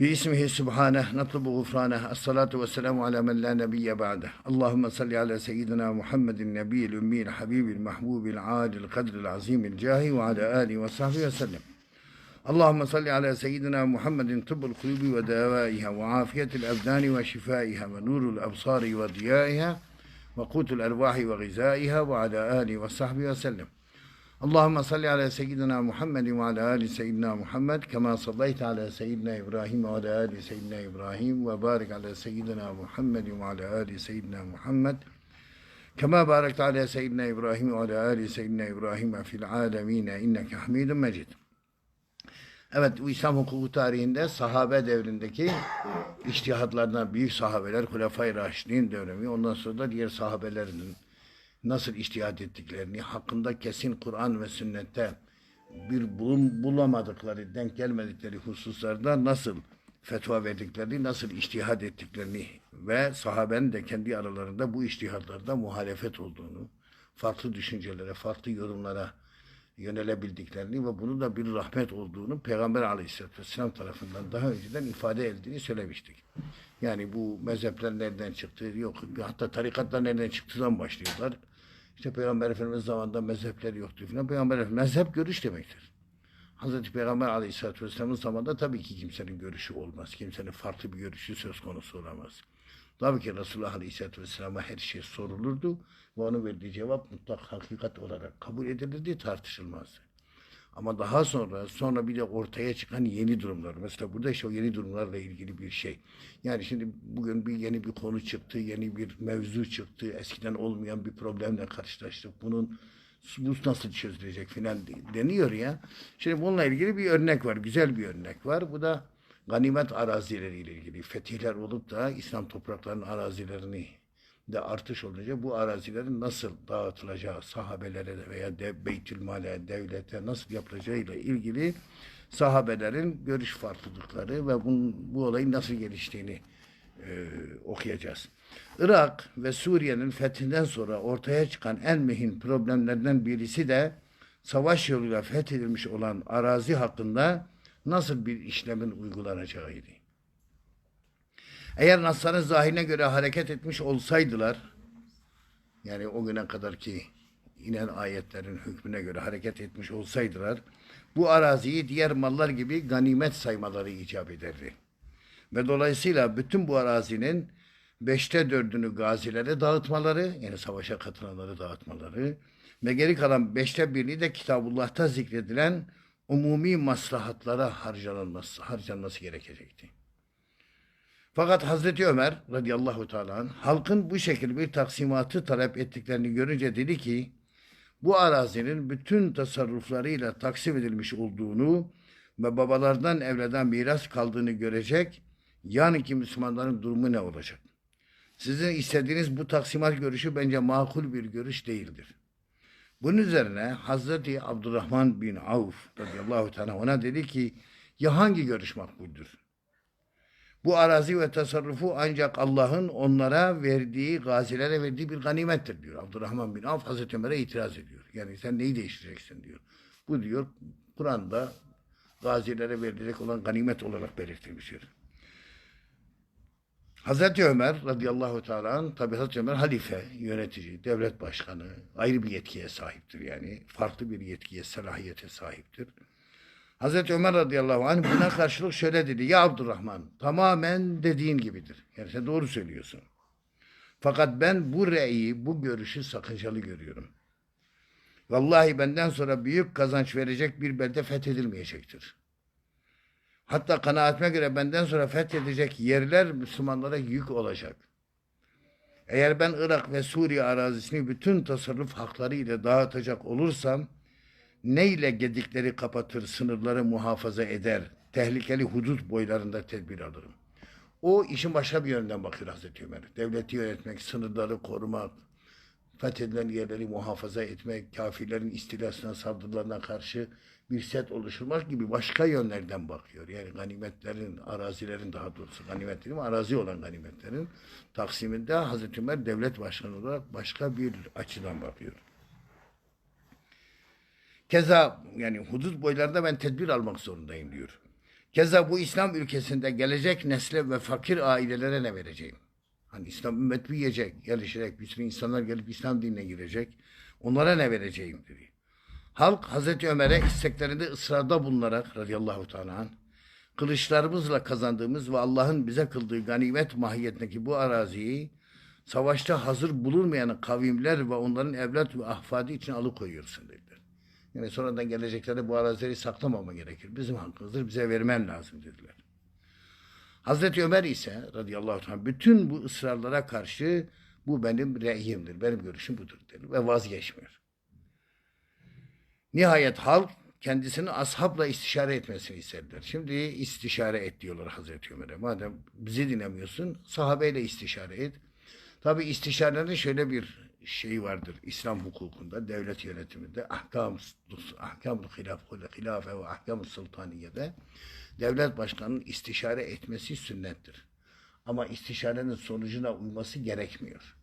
باسمه سبحانه نطلب غفرانه. الصلاة والسلام على من لا نبي بعده. اللهم صل على سيدنا محمد النبي الأمي الحبيب المحبوب العالي القدر العظيم الجاه وعلى آله وصحبه وسلم. اللهم صل على سيدنا محمد طب القلوب ودوائها وعافية الأبدان وشفائها ونور الأبصار وضيائها وقوت الأرواح وغذائها وعلى آله وصحبه وسلم. Allahümme salli ala seyyidina Muhammedin ve ala ali seyyidina Muhammed. Kema sallayte ala seyyidina İbrahim ve ala ali seyyidina İbrahim. Ve barik ala seyyidina Muhammedin ve ala ali seyyidina Muhammed. Kema barakte ala seyyidina İbrahim ve ala ali seyyidina İbrahim fil alemine inneke hamidun mecid. Evet İslam hukuku tarihinde sahabe devrindeki iştihadlardan büyük sahabeler, Hulefai Raşidin dönemi, ondan sonra da diğer sahabelerinin nasıl iştihat ettiklerini hakkında kesin Kur'an ve sünnette bir bulun, bulamadıkları, denk gelmedikleri hususlarda nasıl fetva verdiklerini, nasıl iştihat ettiklerini ve sahabenin de kendi aralarında bu iştihatlarda muhalefet olduğunu, farklı düşüncelere, farklı yorumlara yönelebildiklerini ve bunu da bir rahmet olduğunu Peygamber Aleyhisselatü Vesselam tarafından daha önceden ifade edildiğini söylemiştik. Yani bu mezhepler nereden çıktı yok. Hatta tarikatlar nereden çıktıdan başlıyorlar. İşte Peygamber Efendimiz zamanında mezhepler yoktu falan. Peygamber Efendimiz, mezhep görüş demektir. Hazreti Peygamber Aleyhisselatü Vesselam'ın zamanında tabii ki kimsenin görüşü olmaz. Kimsenin farklı bir görüşü söz konusu olamaz. Tabii ki Resulullah Aleyhisselatü Vesselam'a her şey sorulurdu ve onun verdiği cevap mutlak hakikat olarak kabul edilirdi, tartışılmazdı. Ama daha sonra, sonra bir de ortaya çıkan yeni durumlar. Mesela burada işte o yeni durumlarla ilgili bir şey. Yani şimdi bugün bir yeni bir konu çıktı, yeni bir mevzu çıktı, eskiden olmayan bir problemle karşılaştık. Bunun bu nasıl çözülecek filan deniyor ya. Şimdi bununla ilgili bir örnek var, güzel bir örnek var. Bu da ganimet arazileriyle ilgili. Fetihler olup da İslam topraklarının arazilerini de artış olunca bu arazilerin nasıl dağıtılacağı sahabelere veya de, Beytülmal'e, devlete nasıl yapılacağıyla ilgili sahabelerin görüş farklılıkları ve bunun, bu olayın nasıl geliştiğini e, okuyacağız. Irak ve Suriye'nin fethinden sonra ortaya çıkan en mühim problemlerden birisi de savaş yoluyla fethedilmiş olan arazi hakkında nasıl bir işlemin uygulanacağıydı. Eğer Nasların zahirine göre hareket etmiş olsaydılar, yani o güne kadar ki inen ayetlerin hükmüne göre hareket etmiş olsaydılar, bu araziyi diğer mallar gibi ganimet saymaları icap ederdi. Ve dolayısıyla bütün bu arazinin beşte dördünü gazilere dağıtmaları, yani savaşa katılanları dağıtmaları ve geri kalan beşte birini de Kitabullah'ta zikredilen umumi maslahatlara harcanılması, harcanması gerekecekti. Fakat Hazreti Ömer radıyallahu teala halkın bu şekilde bir taksimatı talep ettiklerini görünce dedi ki bu arazinin bütün tasarruflarıyla taksim edilmiş olduğunu ve babalardan evleden miras kaldığını görecek yani ki Müslümanların durumu ne olacak? Sizin istediğiniz bu taksimat görüşü bence makul bir görüş değildir. Bunun üzerine Hazreti Abdurrahman bin Avf radıyallahu teala ona dedi ki ya hangi görüş makbuldür? Bu arazi ve tasarrufu ancak Allah'ın onlara verdiği, gazilere verdiği bir ganimettir diyor. Abdurrahman bin Avf Hazreti Ömer'e itiraz ediyor. Yani sen neyi değiştireceksin diyor. Bu diyor Kur'an'da gazilere verilecek olan ganimet olarak belirtilmiştir. Hazreti Ömer radıyallahu teala tabi Hazreti Ömer halife, yönetici, devlet başkanı, ayrı bir yetkiye sahiptir yani. Farklı bir yetkiye, selahiyete sahiptir. Hazreti Ömer radıyallahu anh buna karşılık şöyle dedi. Ya Abdurrahman tamamen dediğin gibidir. Yani sen doğru söylüyorsun. Fakat ben bu reyi, bu görüşü sakıncalı görüyorum. Vallahi benden sonra büyük kazanç verecek bir belde fethedilmeyecektir. Hatta kanaatime göre benden sonra fethedecek yerler Müslümanlara yük olacak. Eğer ben Irak ve Suriye arazisini bütün tasarruf hakları ile dağıtacak olursam, neyle gedikleri kapatır, sınırları muhafaza eder, tehlikeli hudut boylarında tedbir alırım. O işin başka bir yönden bakıyor Hazreti Ömer. Devleti yönetmek, sınırları korumak, fethedilen yerleri muhafaza etmek, kafirlerin istilasına, saldırılarına karşı bir set oluşturmak gibi başka yönlerden bakıyor. Yani ganimetlerin, arazilerin daha doğrusu ganimet değil mi? Arazi olan ganimetlerin taksiminde Hazreti Ömer devlet başkanı olarak başka bir açıdan bakıyor. Keza yani hudut boylarında ben tedbir almak zorundayım diyor. Keza bu İslam ülkesinde gelecek nesle ve fakir ailelere ne vereceğim? Hani İslam ümmet büyüyecek, gelişecek, bir sürü insanlar gelip İslam dinine girecek. Onlara ne vereceğim dedi. Halk Hazreti Ömer'e isteklerinde ısrarda bulunarak radıyallahu teala kılıçlarımızla kazandığımız ve Allah'ın bize kıldığı ganimet mahiyetindeki bu araziyi savaşta hazır bulunmayan kavimler ve onların evlat ve ahfadı için alıkoyuyorsun dediler. Yani sonradan geleceklere bu arazileri saklamama gerekir. Bizim hakkımızdır, bize vermen lazım dediler. Hazreti Ömer ise radıyallahu anh bütün bu ısrarlara karşı bu benim reyimdir, benim görüşüm budur dedi ve vazgeçmiyor. Nihayet halk kendisini ashabla istişare etmesini istediler. Şimdi istişare et diyorlar Hazreti Ömer'e. Madem bizi dinlemiyorsun sahabeyle istişare et. Tabi istişarenin şöyle bir şey vardır İslam hukukunda, devlet yönetiminde ahkam ahkam hilaf hilafe ve ahkam sultaniyede devlet başkanının istişare etmesi sünnettir. Ama istişarenin sonucuna uyması gerekmiyor.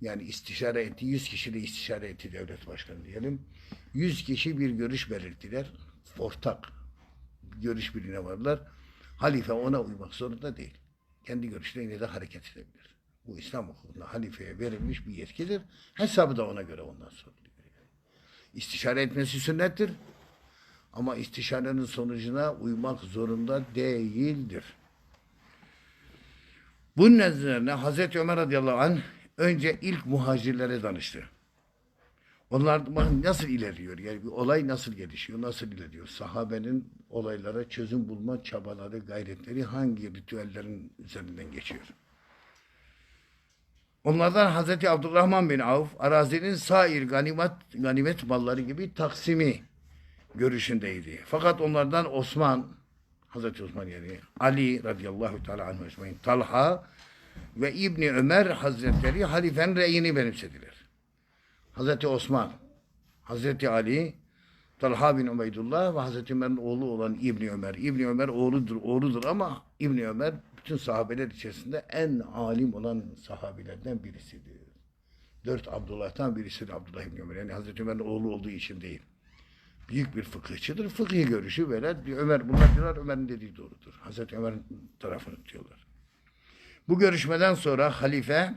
Yani istişare etti, 100 kişiyle istişare etti devlet başkanı diyelim. 100 kişi bir görüş belirttiler. Ortak görüş birine varlar. Halife ona uymak zorunda değil. Kendi görüşleriyle de hareket edebilir. Bu İslam hukukunda halifeye verilmiş bir yetkidir. Hesabı da ona göre ondan soruluyor. İstişare etmesi sünnettir. Ama istişarenin sonucuna uymak zorunda değildir. Bunun üzerine Hazreti Ömer radıyallahu anh önce ilk muhacirlere danıştı. Onlar nasıl ilerliyor? Yani bir olay nasıl gelişiyor? Nasıl ilerliyor? Sahabenin olaylara çözüm bulma çabaları, gayretleri hangi ritüellerin üzerinden geçiyor? Onlardan Hazreti Abdurrahman bin Avf arazinin sair ganimet, ganimet malları gibi taksimi görüşündeydi. Fakat onlardan Osman, Hazreti Osman yani Ali radıyallahu teala anhu ecmaîn, Talha ve İbni Ömer Hazretleri halifenin reyini benimsediler. Hazreti Osman, Hazreti Ali, Talha bin Ubeydullah ve Hazreti Ömer'in oğlu olan İbni Ömer. İbni Ömer oğludur, oğludur ama İbni Ömer bütün sahabeler içerisinde en alim olan sahabilerden birisidir. Dört Abdullah'tan birisidir Abdullah İbni Ömer. Yani Hazreti Ömer'in oğlu olduğu için değil. Büyük bir fıkıhçıdır. Fıkıh görüşü böyle. Ömer bunlar diyorlar Ömer'in dediği doğrudur. Hazreti Ömer'in tarafını tutuyorlar. Bu görüşmeden sonra halife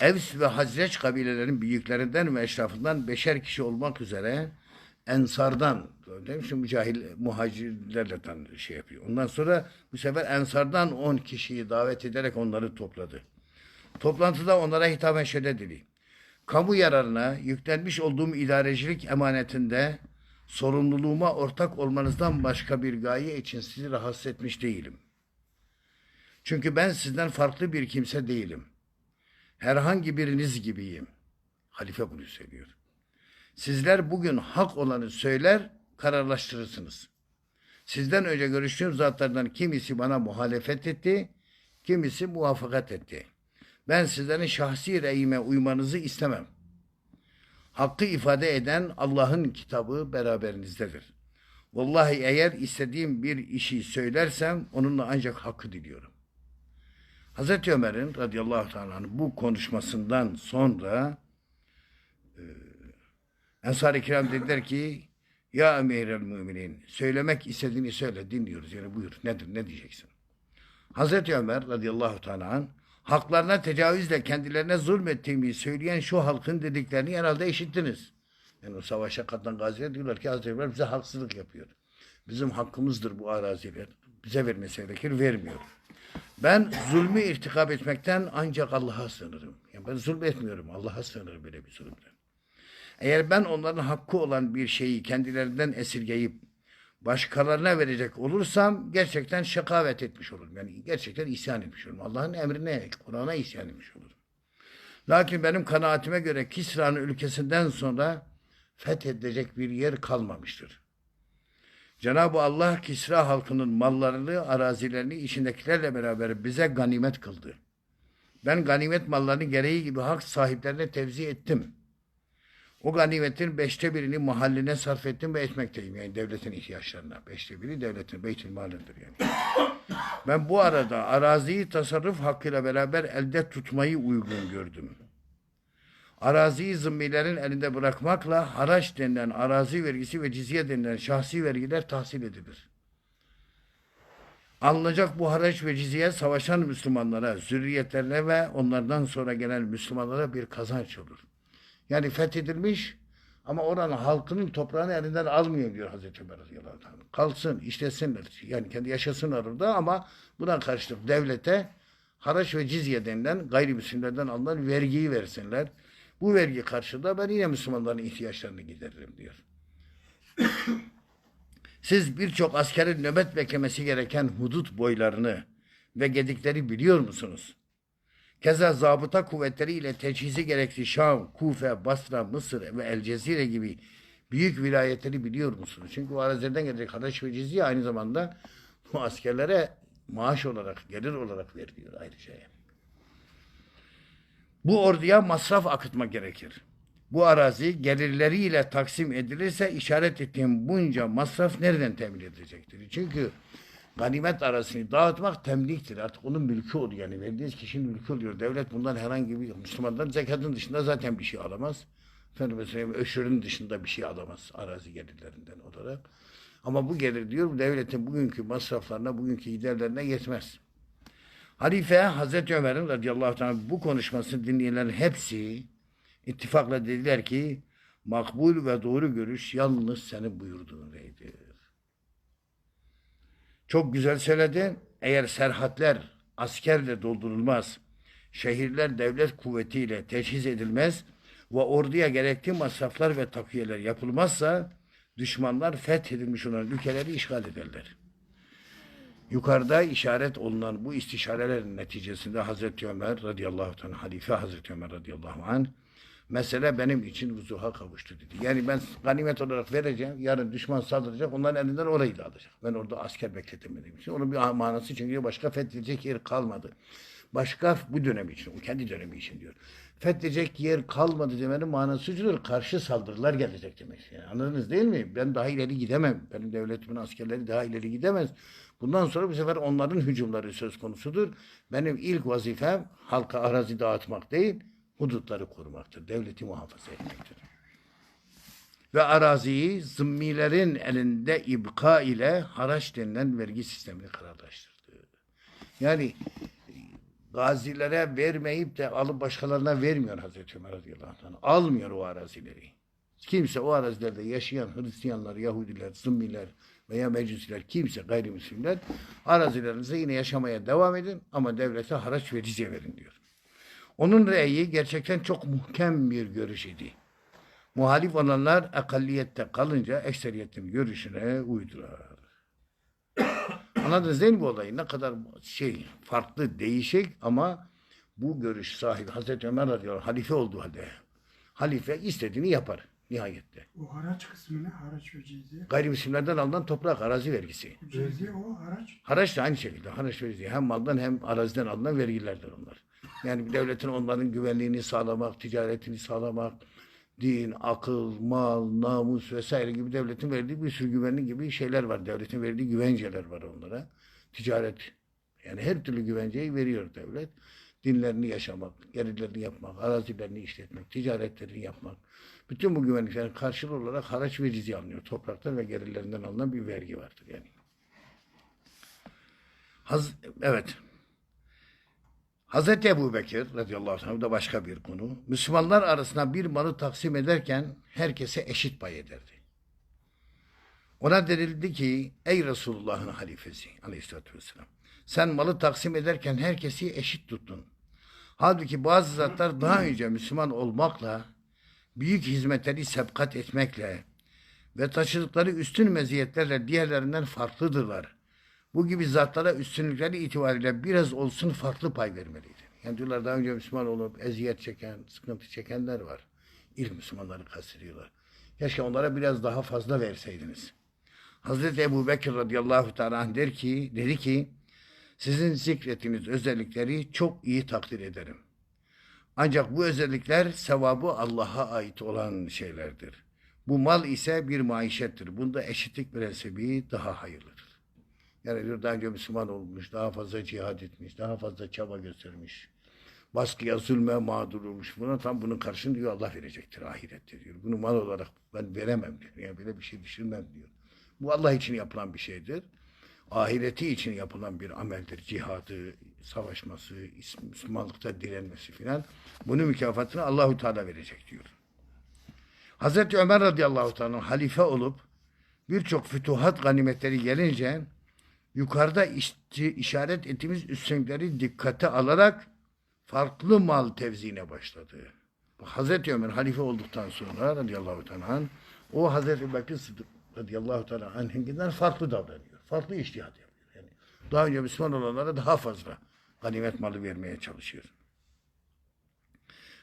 Evs ve Hazreç kabilelerin büyüklerinden ve eşrafından beşer kişi olmak üzere Ensardan demiş mücahil muhacirlerle tan şey yapıyor. Ondan sonra bu sefer Ensardan 10 kişiyi davet ederek onları topladı. Toplantıda onlara hitaben şöyle dedi. Kamu yararına yüklenmiş olduğum idarecilik emanetinde sorumluluğuma ortak olmanızdan başka bir gaye için sizi rahatsız etmiş değilim. Çünkü ben sizden farklı bir kimse değilim. Herhangi biriniz gibiyim. Halife bunu söylüyor. Sizler bugün hak olanı söyler, kararlaştırırsınız. Sizden önce görüştüğüm zatlardan kimisi bana muhalefet etti, kimisi muvaffakat etti. Ben sizlerin şahsi reyime uymanızı istemem. Hakkı ifade eden Allah'ın kitabı beraberinizdedir. Vallahi eğer istediğim bir işi söylersem onunla ancak hakkı diliyorum. Hazreti Ömer'in radıyallahu teala bu konuşmasından sonra e, Ensar-ı Kiram dediler ki Ya Emirel Müminin söylemek istediğini söyle dinliyoruz. Yani buyur nedir ne diyeceksin? Hazreti Ömer radıyallahu teala anh, haklarına tecavüzle kendilerine zulmettiğimi söyleyen şu halkın dediklerini herhalde işittiniz. Yani o savaşa katılan gaziler diyorlar ki Hazreti Ömer bize haksızlık yapıyor. Bizim hakkımızdır bu araziler. Bize vermesi gerekir, vermiyor. Ben zulmü irtikap etmekten ancak Allah'a sığınırım. Yani ben zulmetmiyorum. Allah'a sığınırım böyle bir zulümden. Eğer ben onların hakkı olan bir şeyi kendilerinden esirgeyip başkalarına verecek olursam gerçekten şakavet etmiş olurum. Yani gerçekten isyan etmiş olurum. Allah'ın emrine, Kur'an'a isyan etmiş olurum. Lakin benim kanaatime göre Kisra'nın ülkesinden sonra fethedilecek bir yer kalmamıştır. Cenab-ı Allah Kisra halkının mallarını, arazilerini içindekilerle beraber bize ganimet kıldı. Ben ganimet mallarını gereği gibi hak sahiplerine tevzi ettim. O ganimetin beşte birini mahalline sarf ettim ve etmekteyim. Yani devletin ihtiyaçlarına. Beşte biri devletin, beytül malıdır yani. Ben bu arada araziyi tasarruf hakkıyla beraber elde tutmayı uygun gördüm. Araziyi zımmilerin elinde bırakmakla haraç denilen arazi vergisi ve cizye denilen şahsi vergiler tahsil edilir. Alınacak bu haraç ve cizye savaşan Müslümanlara, zürriyetlerine ve onlardan sonra gelen Müslümanlara bir kazanç olur. Yani fethedilmiş ama oranın halkının toprağını elinden almıyor diyor Hazreti Ömer radıyallahu. Kalsın, işlesinler. Yani kendi yaşasınlar orada ama buna karşılık devlete haraç ve cizye denilen gayrimüslimlerden alınan vergiyi versinler. Bu vergi karşılığında ben yine Müslümanların ihtiyaçlarını gideririm diyor. Siz birçok askerin nöbet beklemesi gereken hudut boylarını ve gedikleri biliyor musunuz? Keza zabıta kuvvetleri ile teçhizi gerekli Şam, Kufe, Basra, Mısır ve El Cezire gibi büyük vilayetleri biliyor musunuz? Çünkü o araziden gelecek haraç ve cizye aynı zamanda bu askerlere maaş olarak, gelir olarak veriliyor ayrıca. Bu orduya masraf akıtma gerekir. Bu arazi gelirleriyle taksim edilirse işaret ettiğim bunca masraf nereden temin edilecektir? Çünkü ganimet arasını dağıtmak temliktir. Artık onun mülkü oluyor. Yani verdiğiniz kişinin mülkü oluyor. Devlet bundan herhangi bir Müslümandan zekatın dışında zaten bir şey alamaz. Efendim mesela öşürün dışında bir şey alamaz arazi gelirlerinden olarak. Ama bu gelir diyor devletin bugünkü masraflarına, bugünkü giderlerine yetmez. Halife Hazreti Ömer'in radıyallahu anh bu konuşmasını dinleyenlerin hepsi ittifakla dediler ki makbul ve doğru görüş yalnız senin buyurduğun reydir. Çok güzel söyledin. Eğer serhatler askerle doldurulmaz, şehirler devlet kuvvetiyle teçhiz edilmez ve orduya gerekli masraflar ve takviyeler yapılmazsa düşmanlar fethedilmiş olan ülkeleri işgal ederler. Yukarıda işaret olunan bu istişarelerin neticesinde Hazreti Ömer radıyallahu anh, halife Hazreti Ömer radıyallahu anh, mesele benim için vuzuha kavuştu dedi. Yani ben ganimet olarak vereceğim, yarın düşman saldıracak, onların elinden orayı da alacak. Ben orada asker bekletemediğim için. Onun bir manası çünkü başka fethedecek yer kalmadı. Başka bu dönem için, o kendi dönemi için diyor. Fethedecek yer kalmadı demenin manası şudur, karşı saldırılar gelecek demek. Yani anladınız değil mi? Ben daha ileri gidemem. Benim devletimin askerleri daha ileri gidemez. Bundan sonra bu sefer onların hücumları söz konusudur. Benim ilk vazifem halka arazi dağıtmak değil, hudutları korumaktır. Devleti muhafaza etmektir. Ve araziyi zımmilerin elinde ibka ile haraç denilen vergi sistemini kararlaştırdı. Yani gazilere vermeyip de alıp başkalarına vermiyor Hazreti Ömer radıyallahu anh. Almıyor o arazileri. Kimse o arazilerde yaşayan Hristiyanlar, Yahudiler, Zımmiler veya Mecusiler, kimse gayrimüslimler arazilerinizde yine yaşamaya devam edin ama devlete haraç ve verin diyor. Onun reyi gerçekten çok muhkem bir görüş idi. Muhalif olanlar akalliyette kalınca ekseriyetin görüşüne uydular. Anladınız değil mi bu olayı? Ne kadar şey farklı, değişik ama bu görüş sahibi Hazreti Ömer radıyallahu halife olduğu halde halife istediğini yapar nihayette. O haraç kısmı ne? Haraç ve cizye. Gayrimüslimlerden alınan toprak arazi vergisi. Cizye o haraç. Haraç da aynı şekilde. Haraç ve cizye hem maldan hem araziden alınan vergilerdir onlar. Yani devletin onların güvenliğini sağlamak, ticaretini sağlamak, din, akıl, mal, namus vesaire gibi devletin verdiği bir sürü güvenlik gibi şeyler var. Devletin verdiği güvenceler var onlara. Ticaret. Yani her türlü güvenceyi veriyor devlet. Dinlerini yaşamak, gelirlerini yapmak, arazilerini işletmek, ticaretlerini yapmak. Bütün bu güvenliklerin karşılığı olarak haraç ve cizye alınıyor. Topraktan ve gelirlerinden alınan bir vergi vardır yani. Haz evet. Hazreti Ebu Bekir radıyallahu anh da başka bir konu. Müslümanlar arasında bir malı taksim ederken herkese eşit pay ederdi. Ona denildi ki ey Resulullah'ın halifesi aleyhissalatü vesselam sen malı taksim ederken herkesi eşit tuttun. Halbuki bazı zatlar daha önce Müslüman olmakla büyük hizmetleri sebkat etmekle ve taşıdıkları üstün meziyetlerle diğerlerinden farklıdırlar. Bu gibi zatlara üstünlükleri itibariyle biraz olsun farklı pay vermeliydi. Yani diyorlar daha önce Müslüman olup eziyet çeken, sıkıntı çekenler var. İlk Müslümanları kastediyorlar. Keşke onlara biraz daha fazla verseydiniz. Hazreti Ebu Bekir radıyallahu teala der ki, dedi ki, sizin zikrettiğiniz özellikleri çok iyi takdir ederim. Ancak bu özellikler sevabı Allah'a ait olan şeylerdir. Bu mal ise bir maişettir. Bunda eşitlik prensibi daha hayırlıdır. Yani diyor daha önce Müslüman olmuş, daha fazla cihad etmiş, daha fazla çaba göstermiş. Baskıya, zulme mağdur olmuş. Buna tam bunun karşını diyor Allah verecektir ahirette diyor. Bunu mal olarak ben veremem diyor. Yani böyle bir şey düşünmem diyor. Bu Allah için yapılan bir şeydir. ahireti için yapılan bir ameldir. Cihadı, savaşması, Müslümanlıkta direnmesi filan. Bunun mükafatını Allahu Teala verecek diyor. Hazreti Ömer radıyallahu teala halife olup birçok fütuhat ganimetleri gelince yukarıda işaret ettiğimiz üstünlükleri dikkate alarak farklı mal tevzine başladı. Hazreti Ömer halife olduktan sonra radıyallahu teala o Hazreti Bekir Sıddık radıyallahu teala anh'inkinden farklı davranıyor. Farklı iştihat yapıyor. Yani daha önce Müslüman olanlara daha fazla ganimet malı vermeye çalışıyor.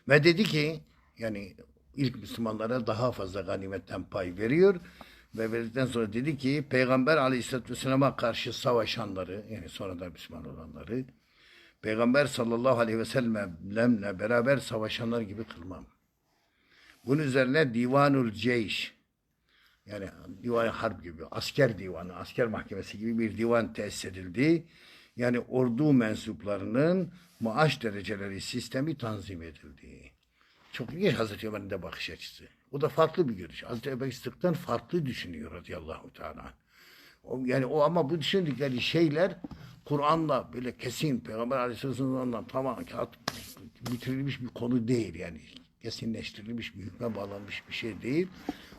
Ve dedi ki yani ilk Müslümanlara daha fazla ganimetten pay veriyor. Ve verdikten sonra dedi ki Peygamber aleyhisselatü vesselam'a karşı savaşanları yani sonradan Müslüman olanları Peygamber sallallahu aleyhi ve sellemle beraber savaşanlar gibi kılmam. Bunun üzerine Divanul Ceyş yani divan harp gibi asker divanı, asker mahkemesi gibi bir divan tesis edildi. Yani ordu mensuplarının maaş dereceleri sistemi tanzim edildi. Çok ilginç Hazreti Ömer'in de bakış açısı. O da farklı bir görüş. Hazreti Ebu Sıddık'tan farklı düşünüyor radıyallahu teala. Yani o ama bu düşündükleri şeyler Kur'an'la böyle kesin Peygamber Aleyhisselam'dan tamam kağıt bitirilmiş bir konu değil yani. Kesinleştirilmiş bir hükme bağlanmış bir şey değil.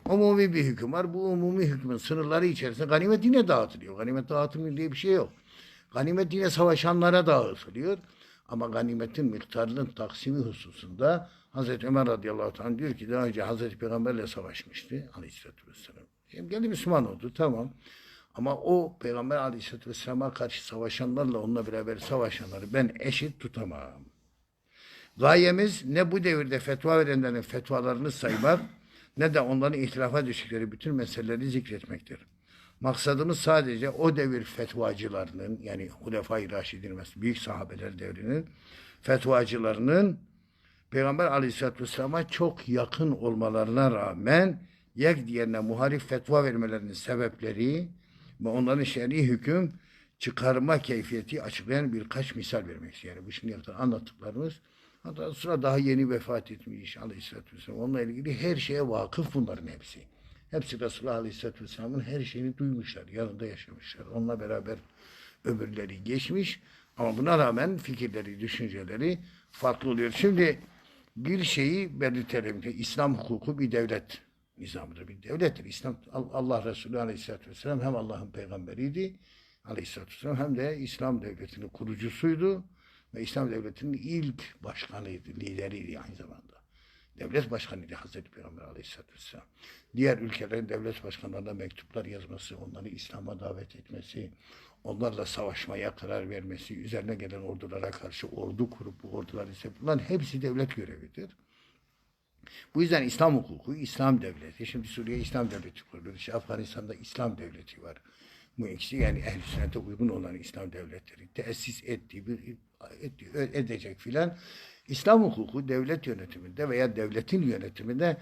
Umumi bir hüküm var. Bu umumi hükmün sınırları içerisinde ganimet yine dağıtılıyor. Ganimet dağıtımı diye bir şey yok. Ganimet yine savaşanlara dağıtılıyor. Ama ganimetin miktarının taksimi hususunda Hazreti Ömer radıyallahu anh diyor ki daha önce Hazreti Peygamberle savaşmıştı aleyhissalatü vesselam. Şimdi kendi Müslüman oldu tamam. Ama o Peygamber aleyhissalatü vesselama karşı savaşanlarla onunla beraber savaşanları ben eşit tutamam. Gayemiz ne bu devirde fetva verenlerin fetvalarını saymak ne de onların ihtilafa düştükleri bütün meseleleri zikretmektir. Maksadımız sadece o devir fetvacılarının yani Hulefai Raşidin büyük sahabeler devrinin fetvacılarının Peygamber Aleyhisselatü Vesselam'a çok yakın olmalarına rağmen yek diğerine muhalif fetva vermelerinin sebepleri ve onların şer'i hüküm çıkarma keyfiyeti açıklayan birkaç misal vermek istiyorum. Yani bu şimdiye kadar anlattıklarımız hatta sonra daha yeni vefat etmiş Aleyhisselatü Vesselam. Onunla ilgili her şeye vakıf bunların hepsi. Hepsi Resulullah Aleyhisselatü Vesselam'ın her şeyini duymuşlar. Yanında yaşamışlar. Onunla beraber ömürleri geçmiş. Ama buna rağmen fikirleri, düşünceleri farklı oluyor. Şimdi bir şeyi belirtelim ki İslam hukuku bir devlet nizamıdır, bir devlettir. İslam Allah Resulü Aleyhisselatü Vesselam hem Allah'ın peygamberiydi Aleyhisselatü Vesselam hem de İslam devletinin kurucusuydu ve İslam devletinin ilk başkanıydı, lideriydi aynı zamanda. Devlet başkanıydı Hazreti Peygamber Aleyhisselatü Vesselam. Diğer ülkelerin devlet başkanlarına mektuplar yazması, onları İslam'a davet etmesi, onlarla savaşmaya karar vermesi, üzerine gelen ordulara karşı ordu kurup bu orduları ise bunların hepsi devlet görevidir. Bu yüzden İslam hukuku, İslam devleti. Şimdi Suriye İslam devleti kuruluyor. İşte Afganistan'da İslam devleti var. Bu ikisi yani ehl sünnete uygun olan İslam devletleri tesis ettiği bir ettiği, edecek filan. İslam hukuku devlet yönetiminde veya devletin yönetiminde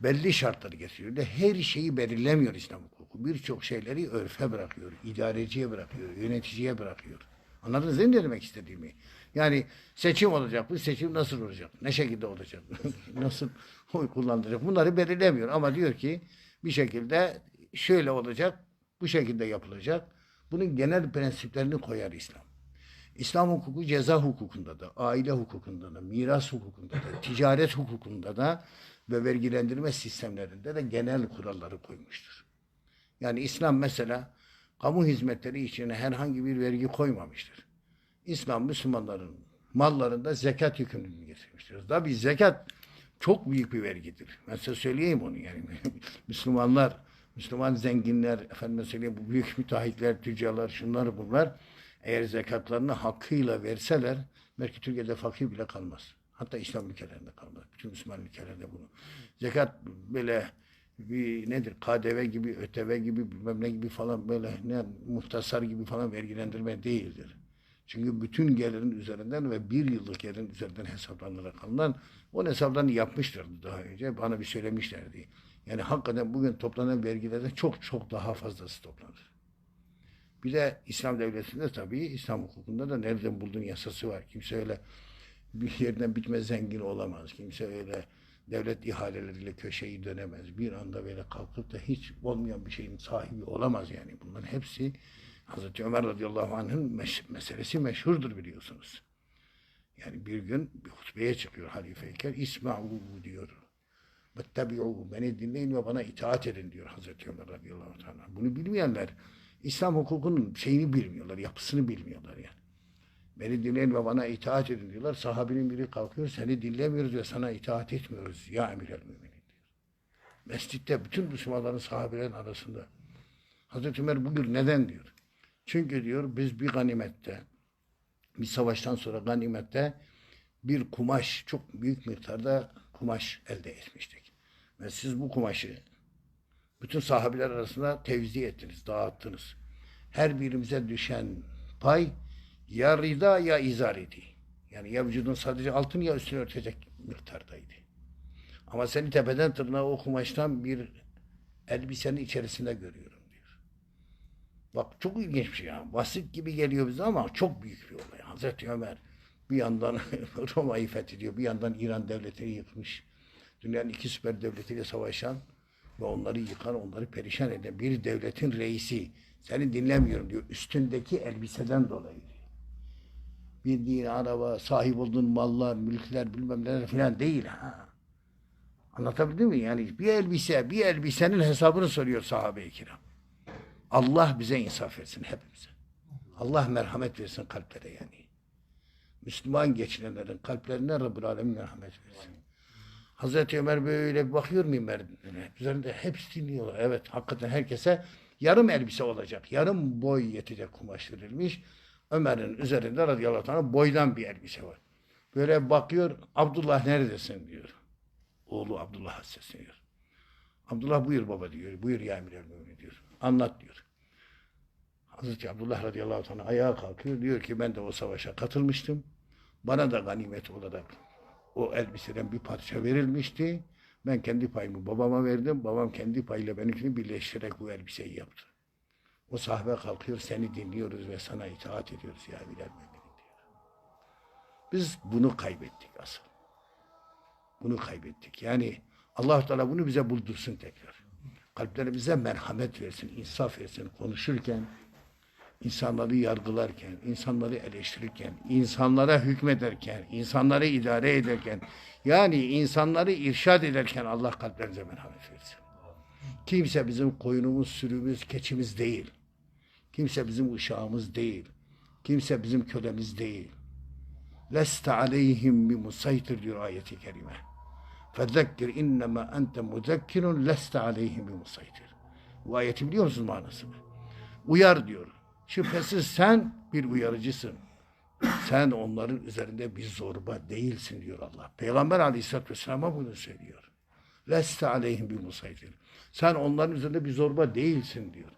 belli şartları getiriyor. De her şeyi belirlemiyor İslam hukuku. Birçok şeyleri örfe bırakıyor, idareciye bırakıyor, yöneticiye bırakıyor. Anladınız ne demek istediğimi? Yani seçim olacak. Bu seçim nasıl olacak? Ne şekilde olacak? nasıl oy kullanılacak? Bunları belirlemiyor. Ama diyor ki bir şekilde şöyle olacak, bu şekilde yapılacak. Bunun genel prensiplerini koyar İslam. İslam hukuku ceza hukukunda da, aile hukukunda da, miras hukukunda da, ticaret hukukunda da ve vergilendirme sistemlerinde de genel kuralları koymuştur. Yani İslam mesela kamu hizmetleri için herhangi bir vergi koymamıştır. İslam Müslümanların mallarında zekat yükümlülüğünü getirmiştir. Tabi zekat çok büyük bir vergidir. Ben size söyleyeyim onu yani. Müslümanlar, Müslüman zenginler, efendim söyleyeyim bu büyük müteahhitler, tüccarlar, şunlar bunlar eğer zekatlarını hakkıyla verseler belki Türkiye'de fakir bile kalmaz. Hatta İslam ülkelerinde kalmaz. Bütün Müslüman ülkelerde bunu. Zekat böyle bir nedir? KDV gibi, ÖTV gibi, bilmem ne gibi falan böyle ne muhtasar gibi falan vergilendirme değildir. Çünkü bütün gelirin üzerinden ve bir yıllık gelirin üzerinden hesaplanarak alınan o hesaplarını yapmışlardı daha önce. Bana bir söylemişlerdi. Yani hakikaten bugün toplanan vergilerden çok çok daha fazlası toplanır. Bir de İslam devletinde tabii İslam hukukunda da nereden buldun yasası var. Kimse öyle bir yerden bitmez zengin olamaz. Kimse öyle devlet ihaleleriyle köşeyi dönemez. Bir anda böyle kalkıp da hiç olmayan bir şeyin sahibi olamaz yani. Bunların hepsi Hazreti Ömer radıyallahu anh'ın meş- meselesi meşhurdur biliyorsunuz. Yani bir gün bir hutbeye çıkıyor halifeyken İsma'u diyor. Vettebi'u beni dinleyin ve bana itaat edin diyor Hazreti Ömer radıyallahu anh. Bunu bilmeyenler İslam hukukunun şeyini bilmiyorlar, yapısını bilmiyorlar yani. Beni dinleyin ve bana itaat edin diyorlar. Sahabinin biri kalkıyor seni dinlemiyoruz ve sana itaat etmiyoruz ya emir el müminin diyor. Mescitte bütün Müslümanların sahabelerin arasında. Hazreti Ömer buyur neden diyor. Çünkü diyor biz bir ganimette bir savaştan sonra ganimette bir kumaş çok büyük miktarda kumaş elde etmiştik. Ve siz bu kumaşı bütün sahabiler arasında tevzi ettiniz, dağıttınız. Her birimize düşen pay ya rida ya izar idi. Yani ya vücudun sadece altını ya üstünü örtecek miktardaydı. Ama seni tepeden tırnağa o kumaştan bir elbisenin içerisinde görüyorum diyor. Bak çok ilginç bir şey ya. Basit gibi geliyor bize ama çok büyük bir olay. Hazreti Ömer bir yandan Roma'yı fethediyor, bir yandan İran devletini yıkmış. Dünyanın iki süper devletiyle savaşan ve onları yıkan, onları perişan eden bir devletin reisi. Seni dinlemiyorum diyor. Üstündeki elbiseden dolayı diyor. Bindiğin araba, sahip olduğun mallar, mülkler bilmem neler falan değil ha. Anlatabildim mi? Yani bir elbise, bir elbisenin hesabını soruyor sahabe-i kiram. Allah bize insaf etsin hepimize. Allah merhamet versin kalplere yani. Müslüman geçinenlerin kalplerine Rabbül Alemin merhamet versin. Hazreti Ömer böyle bir bakıyor minberine. Üzerinde hepsi dinliyorlar. Evet hakikaten herkese yarım elbise olacak. Yarım boy yetecek kumaş verilmiş. Ömer'in üzerinde radıyallahu anh boydan bir elbise var. Böyle bakıyor Abdullah neredesin diyor. Oğlu Abdullah'a sesleniyor. Abdullah buyur baba diyor. Buyur ya emir diyor. Anlat diyor. Hazreti Abdullah radıyallahu anh ayağa kalkıyor. Diyor ki ben de o savaşa katılmıştım. Bana da ganimet olarak o elbiseden bir parça verilmişti. Ben kendi payımı babama verdim. Babam kendi payıyla benimkini birleştirerek bu elbiseyi yaptı. O sahabe kalkıyor seni dinliyoruz ve sana itaat ediyoruz ya Bilal Mümin diyor. Biz bunu kaybettik asıl. Bunu kaybettik. Yani allah Teala bunu bize buldursun tekrar. Kalplerimize merhamet versin, insaf versin. Konuşurken, insanları yargılarken, insanları eleştirirken, insanlara hükmederken, insanları idare ederken, yani insanları irşad ederken Allah kalplerinize merhamet versin. Kimse bizim koyunumuz, sürümüz, keçimiz değil. Kimse bizim uşağımız değil. Kimse bizim kölemiz değil. Leste aleyhim bi musaytir diyor ayeti kerime. Fezekkir innema ente muzekkirun leste aleyhim bi musaytir. Bu ayeti biliyor musunuz manasını? Uyar diyor. Şüphesiz sen bir uyarıcısın. Sen onların üzerinde bir zorba değilsin diyor Allah. Peygamber aleyhisselatü vesselam'a bunu söylüyor. Leste aleyhim bi musaytir. Sen onların üzerinde bir zorba değilsin diyor.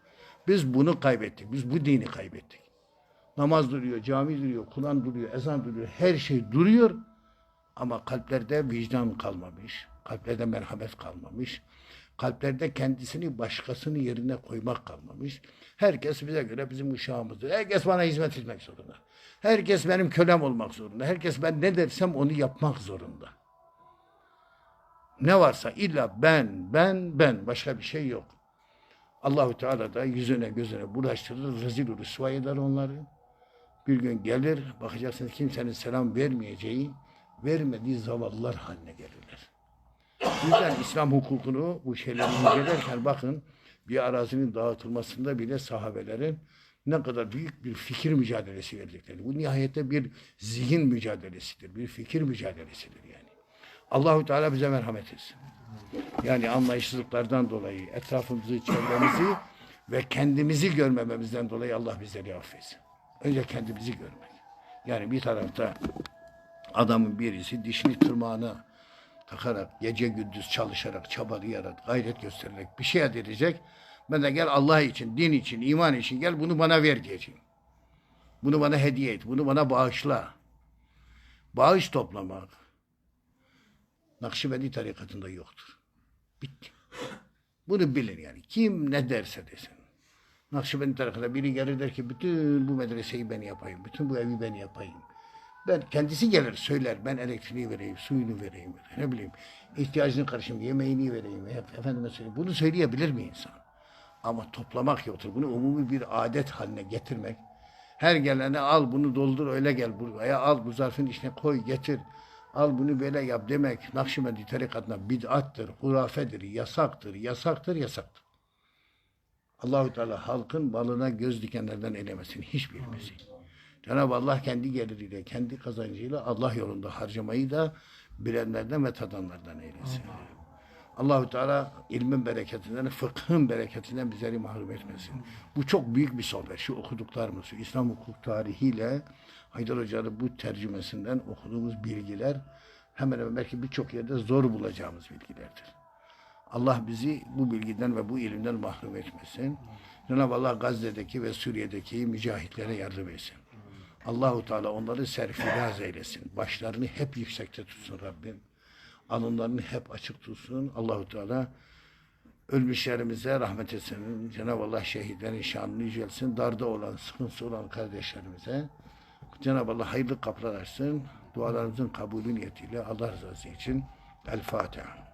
Biz bunu kaybettik. Biz bu dini kaybettik. Namaz duruyor, cami duruyor, Kur'an duruyor, ezan duruyor, her şey duruyor. Ama kalplerde vicdan kalmamış, kalplerde merhamet kalmamış, kalplerde kendisini başkasının yerine koymak kalmamış. Herkes bize göre bizim uşağımızdır. Herkes bana hizmet etmek zorunda. Herkes benim kölem olmak zorunda. Herkes ben ne dersem onu yapmak zorunda. Ne varsa illa ben, ben, ben. Başka bir şey yok. Allahu Teala da yüzüne gözüne bulaştırır, rezil rüsva eder onları. Bir gün gelir, bakacaksınız kimsenin selam vermeyeceği, vermediği zavallılar haline gelirler. O yüzden İslam hukukunu bu şeyleri incelerken bakın bir arazinin dağıtılmasında bile sahabelerin ne kadar büyük bir fikir mücadelesi verdikleri. Bu nihayette bir zihin mücadelesidir, bir fikir mücadelesidir yani. Allahu Teala bize merhamet etsin. Yani anlayışsızlıklardan dolayı etrafımızı, çevremizi ve kendimizi görmememizden dolayı Allah bizleri affetsin. Önce kendimizi görmek. Yani bir tarafta adamın birisi dişini tırmağına takarak, gece gündüz çalışarak, çabalayarak, gayret göstererek bir şey elde. Ben de gel Allah için, din için, iman için gel bunu bana ver diyeceğim. Bunu bana hediye et, bunu bana bağışla. Bağış toplamak Nakşibendi tarikatında yoktur. Bitti. Bunu bilin yani. Kim ne derse desin. Nakşibendi tarikatında biri gelir der ki bütün bu medreseyi ben yapayım. Bütün bu evi ben yapayım. Ben kendisi gelir söyler. Ben elektriği vereyim, suyunu vereyim. Ne bileyim. ihtiyacını karşım, yemeğini vereyim. Hep, efendime söyleyeyim. Bunu söyleyebilir mi insan? Ama toplamak yoktur. Bunu umumi bir adet haline getirmek. Her gelene al bunu doldur öyle gel buraya al bu zarfın içine koy getir. Al bunu böyle yap demek Nakşibendi tarikatına bid'attır, hurafedir, yasaktır, yasaktır, yasaktır. Allahu Teala halkın balına göz dikenlerden eylemesin hiçbirimizi. Cenab-ı Allah kendi geliriyle, kendi kazancıyla Allah yolunda harcamayı da bilenlerden ve tadanlardan eylesin. Allahu Teala ilmin bereketinden, fıkhın bereketinden bizleri mahrum etmesin. Bu çok büyük bir sohbet. Şu okuduklarımız, şu İslam hukuk tarihiyle Haydar Hoca'nın bu tercümesinden okuduğumuz bilgiler hemen hemen belki birçok yerde zor bulacağımız bilgilerdir. Allah bizi bu bilgiden ve bu ilimden mahrum etmesin. Cenab-ı Allah Gazze'deki ve Suriye'deki mücahitlere yardım etsin. Allahu Teala onları serfiraz eylesin. Başlarını hep yüksekte tutsun Rabbim. Alınlarını hep açık tutsun. Allahu Teala ölmüşlerimize rahmet etsin. Cenab-ı Allah şehitlerin şanını yücelsin. Darda olan, sıkıntısı olan kardeşlerimize Cenab-ı Allah hayırlı kapılar açsın. Dualarımızın kabulü niyetiyle Allah rızası için El Fatiha.